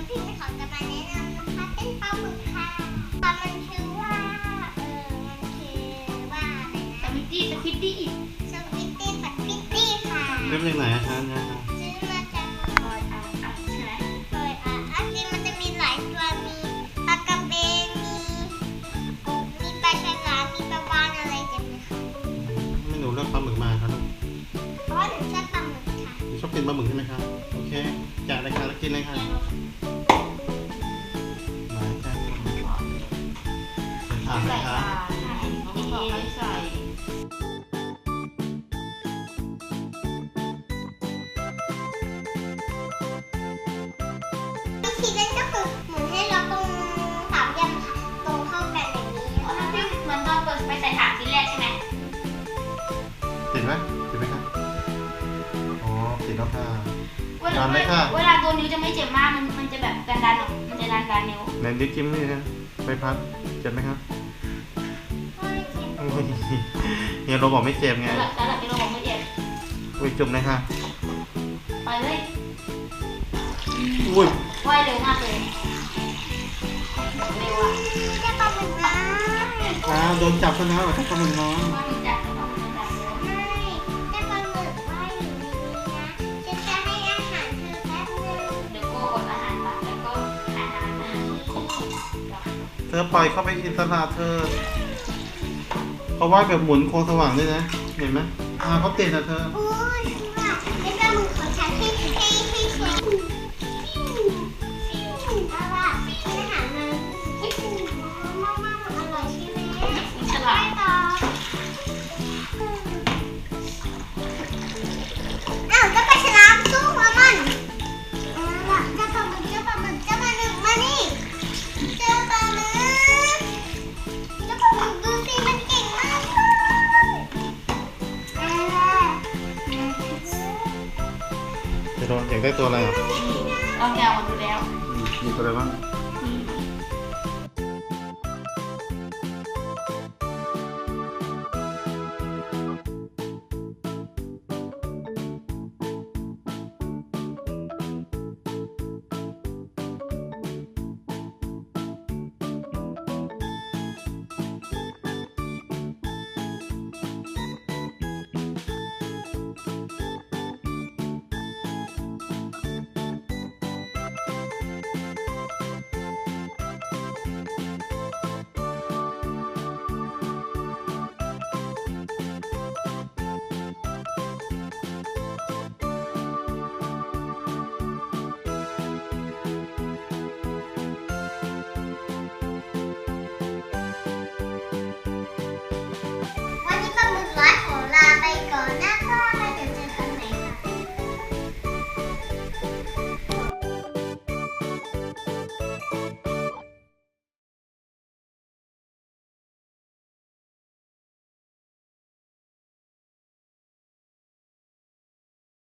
แล้วพี่ขอจะมาแนะนำนะคะเป็นปลาหมึกค่ะปลามันชื่อว่าเออมันชื่อว่าอะไรสนะวิตตี้สควิตตี้สวิตตี้ผัดพิตตี้ค่ะเริ่มจากไหนอะคะเนี่ยซื้อมาจากลอยอะอะใช่ไหมโดยอะอันนี้มันจะมีหลายตัวมีปลากระเบนมีมีปลาฉลามมีปลาวาฬอะไรเต็มเลยค่ะไม่หนูเลือกปลาหมึกมาครับลูกเพราะว่าหนูชอบปลาหมึกค่ะหนูชอบกินปลาหมึกใช่ไหมครับโอเคแกะเลยค่ะแล้วกินเลยค่ะมา ทานไหมใส่คะปลาเขาบอกให้ใส่วิธีเล่นก็คือหมุนให้เราตรงสามเหลี่ยมค่ะตรงเข้ากันอย่างนี้เพราะถ้าพี่มันต้องเปิดไปใส่ถาดที่แรกใช่ไหมติดไหมติดไหมครับอ๋อติดแล้วค่ะเวลาทานเลยค่ะเวลาตัวนิ้วจะไม่เจ็บมากมันมันจะแบบดันดันๆออกมันจะดันดันนิ้วไหนดิจิ้มนี่นะใบพัดเจ็บไหมครับไม่ เจ็บอุ้ยเฮียโรบอกไม่เจ็บไงสำหรับสำหรับที่เราบอกไม่เจ็บอุ้ยจุ่มเลยค่ะไปเลยอุ้ยว่ายเร็วมากเลยเร็วอะจะปลาหมึกนะอ้าวโดนจับซะแล้วเหรอครับปลาหมึกน้อยว่ามันจะต้องมันจะเร็วไม่จะปลาหมึกว่ายอยู่ในนี้นะฉันจะให้อาหารเธอแป๊บนึงเดี๋ยวก็อดอาหารตัดแล้วก็หาน้ำมาเธอปล่อยเข้าไปอิสระเธอ เขาวาดแบบหมุนโค้งสว่างด้วยนะ เห็นไหมอ่าเขาติดนะเธอ โอ้ จะโดนอยากได้ตัวอะไรอะลองแกวมาดูแล้วอืมมีตัวอะไรบ้างเ